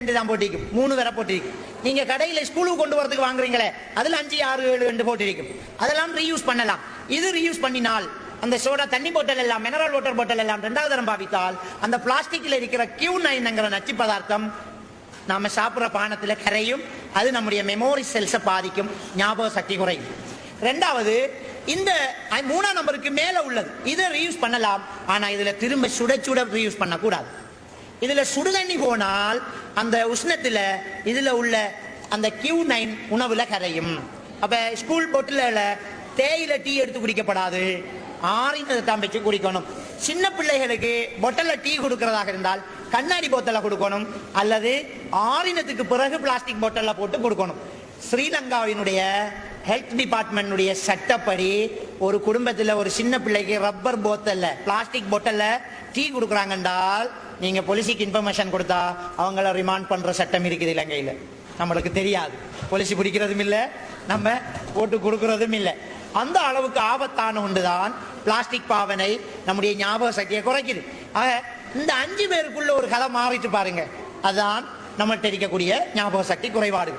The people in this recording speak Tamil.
ரெண்டு தான் போட்டிருக்கும். மூணு வரை போட்டிருக்கும். நீங்க கடையில ஸ்கூலுக்கு கொண்டு வரதுக்கு வாங்குறீங்களே அதுல அஞ்சு ஆறு ஏழு ரெண்டு போட்டிருக்கும். அதெல்லாம் ரீயூஸ் பண்ணலாம். இது ரீயூஸ் பண்ணினால் அந்த சோடா தண்ணி பாட்டில் எல்லாம் மினரல் வாட்டர் பாட்டில் எல்லாம் ரெண்டாவது தரம் பாவித்தால் அந்த பிளாஸ்டிக்ல இருக்கிற கியூ நைன்ங்கிற நச்சு பதார்த்தம் நாம சாப்பிட்ற பானத்தில் கரையும் அது நம்முடைய மெமோரி செல்ஸை பாதிக்கும். ஞாபக சக்தி குறையும். ரெண்டாவது இந்த மூணாம் நம்பருக்கு மேலே உள்ளது. இதை ரீயூஸ் பண்ணலாம். ஆனால் இதில் திரும்ப சுட சுட ரீயூஸ் பண்ணக்கூடாது. இதுல சுடுதண்ணி போனால் அந்த உஷ்ணத்துல இதுல உள்ள அந்த கியூ நைன் உணவுல கரையும். அப்ப ஸ்கூல் பொட்டில தேயிலை டீ எடுத்து குடிக்கப்படாது. ஆறினதை தான் வச்சு குடிக்கணும். சின்ன பிள்ளைகளுக்கு பொட்டல்ல டீ கொடுக்கறதாக இருந்தால் கண்ணாடி போத்தல கொடுக்கணும். அல்லது ஆறினத்துக்கு பிறகு பிளாஸ்டிக் பொட்டல்ல போட்டு கொடுக்கணும். ஸ்ரீலங்காவினுடைய ஹெல்த் டிபார்ட்மெண்ட்டுடைய சட்டப்படி ஒரு குடும்பத்துல ஒரு சின்ன பிள்ளைக்கு ரப்பர் போத்தல்ல பிளாஸ்டிக் பொட்டல்ல டீ கொடுக்குறாங்கன்றால் நீங்க போலீஸுக்கு இன்ஃபர்மேஷன் கொடுத்தா அவங்கள ரிமாண்ட் பண்ற சட்டம் இருக்குது இலங்கையில. நம்மளுக்கு தெரியாது. போலீஸ் பிடிக்கிறதும் இல்லை நம்ம போட்டு கொடுக்கறதும் இல்லை. அந்த அளவுக்கு ஆபத்தான ஒன்றுதான் பிளாஸ்டிக் பாவனை நம்முடைய ஞாபக சக்தியை குறைக்குது. ஆக இந்த அஞ்சு பேருக்குள்ள ஒரு கதை மாறிட்டு பாருங்க. அதுதான் நம்ம இருக்கக்கூடிய ஞாபக சக்தி குறைபாடு.